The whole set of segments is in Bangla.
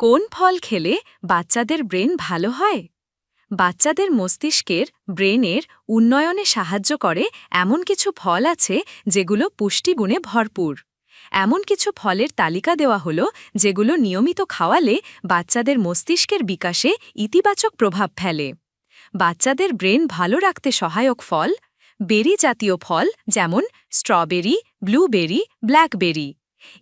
কোন ফল খেলে বাচ্চাদের ব্রেন ভালো হয়? বাচ্চাদের মস্তিষ্কের ব্রেনের উন্নয়নে সাহায্য করে এমন কিছু ফল আছে যেগুলো পুষ্টিগুণে ভরপুর। এমন কিছু ফলের তালিকা দেওয়া হলো যেগুলো নিয়মিত খাওয়ালে বাচ্চাদের মস্তিষ্কের বিকাশে ইতিবাচক প্রভাব ফেলে। বাচ্চাদের ব্রেন ভালো রাখতে সহায়ক ফল, বেরি জাতীয় ফল যেমন স্ট্রবেরি, ব্লুবেরি, ব্ল্যাকবেরি।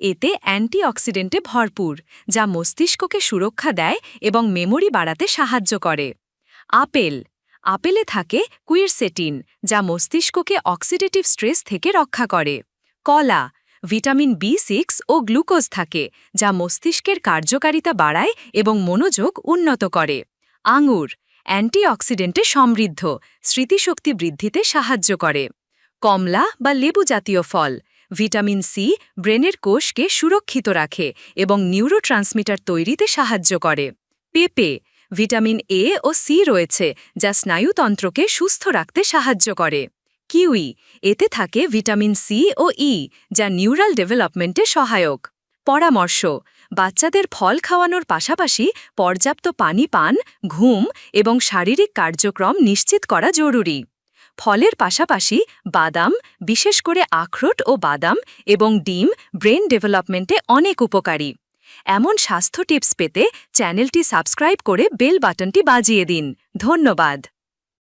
এতে অ্যান্টিঅক্সিডেন্টে ভরপুর, যা মস্তিষ্ককে সুরক্ষা দেয় এবং মেমোরি বাড়াতে সাহায্য করে। আপেল, আপেলে থাকে কুইরসেটিন, যা মস্তিষ্ককে অক্সিডেটিভ স্ট্রেস থেকে রক্ষা করে। কলা, ভিটামিন বি সিক্স ও গ্লুকোজ থাকে, যা মস্তিষ্কের কার্যকারিতা বাড়ায় এবং মনোযোগ উন্নত করে। আঙুর, অ্যান্টিঅক্সিডেন্টে সমৃদ্ধ, স্মৃতিশক্তি বৃদ্ধিতে সাহায্য করে। কমলা বা লেবু জাতীয় ফল ভিটামিন সি ব্রেনের কোষকে সুরক্ষিত রাখে এবং নিউরোট্রান্সমিটার তৈরিতে সাহায্য করে। পেঁপে, ভিটামিন এ ও সি রয়েছে, যা স্নায়ুতন্ত্রকে সুস্থ রাখতে সাহায্য করে। কিউই, এতে থাকে ভিটামিন সি ও ই, যা নিউরাল ডেভেলপমেন্টে সহায়ক। পরামর্শ, বাচ্চাদের ফল খাওয়ানোর পাশাপাশি পর্যাপ্ত পানি পান, ঘুম এবং শারীরিক কার্যক্রম নিশ্চিত করা জরুরি। ফলের পাশাপাশি বাদাম, বিশেষ করে আখরোট ও বাদাম এবং ডিম ব্রেন ডেভেলপমেন্টে অনেক উপকারী। এমন স্বাস্থ্য টিপস পেতে চ্যানেলটি সাবস্ক্রাইব করে বেল বাটনটি বাজিয়ে দিন। ধন্যবাদ।